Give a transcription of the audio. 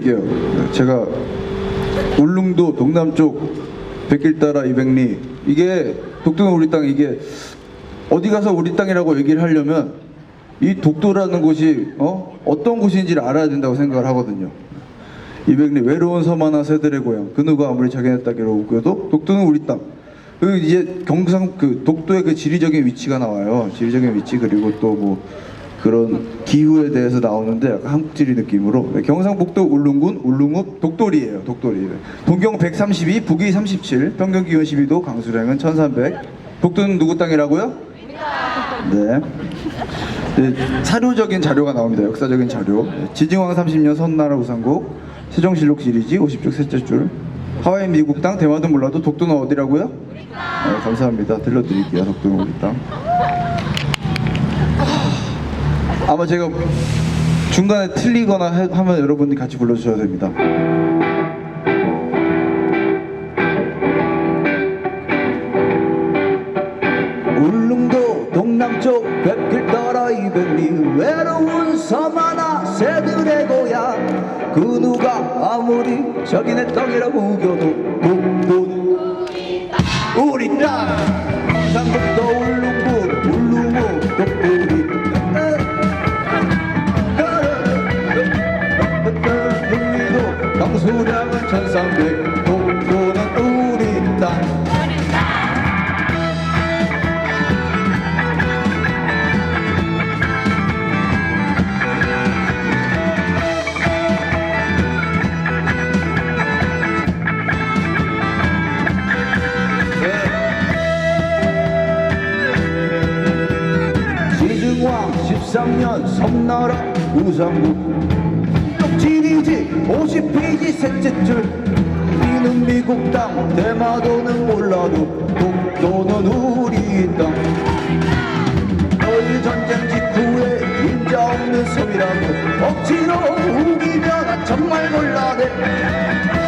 이게요. 제가 울릉도 동남쪽 백길 따라 이백리 이게 독도는 우리 땅 이게 어디 가서 우리 땅이라고 얘기를 하려면 이 독도라는 곳이 어 어떤 곳인지를 알아야 된다고 생각을 하거든요. 이백리 외로운 섬 하나 새들의 고향 그 누가 아무리 자기네 땅이라고 웃겨도 독도는 우리 땅. 그리고 이제 경상 그 독도의 그 지리적인 위치가 나와요. 지리적인 위치 그리고 또뭐 그런 기후에 대해서 나오는데 약간 한국지리 느낌으로 네, 경상북도 울릉군 울릉읍 독도리예요. 독도리. 네. 동경 132, 북위 37, 평균 기온 12도, 강수량은 1300. 독도는 누구 땅이라고요? 네. 네, 사료적인 자료가 나옵니다. 역사적인 자료. 네, 지징왕 30년 선나라 우상국, 세종실록 시리즈 50쪽 셋째 줄. 하와이 미국 땅, 대마도 몰라도 독도는 어디라고요? 네, 감사합니다. 들려드릴게요. 독도는 우리 땅. 아마 제가 중간에 틀리거나 해- 하면 여러분이 같이 불러주셔야 됩니다. 울릉도 동남쪽 백길 따라 이백리 외로운 섬 하나 새들의 고향 그 누가 아무리 자기네 땅이라고 우겨도 강수량은 천삼백. 독도는 우리 땅. 지증왕 13년 섬나라 우상국 50페이지 셋째 줄. 이는 미국 땅 대마도는 몰라도 독도는 우리 땅. 너희 전쟁 직후에 인자 없는 섬이라고 억지로 우기면 난 정말 곤란해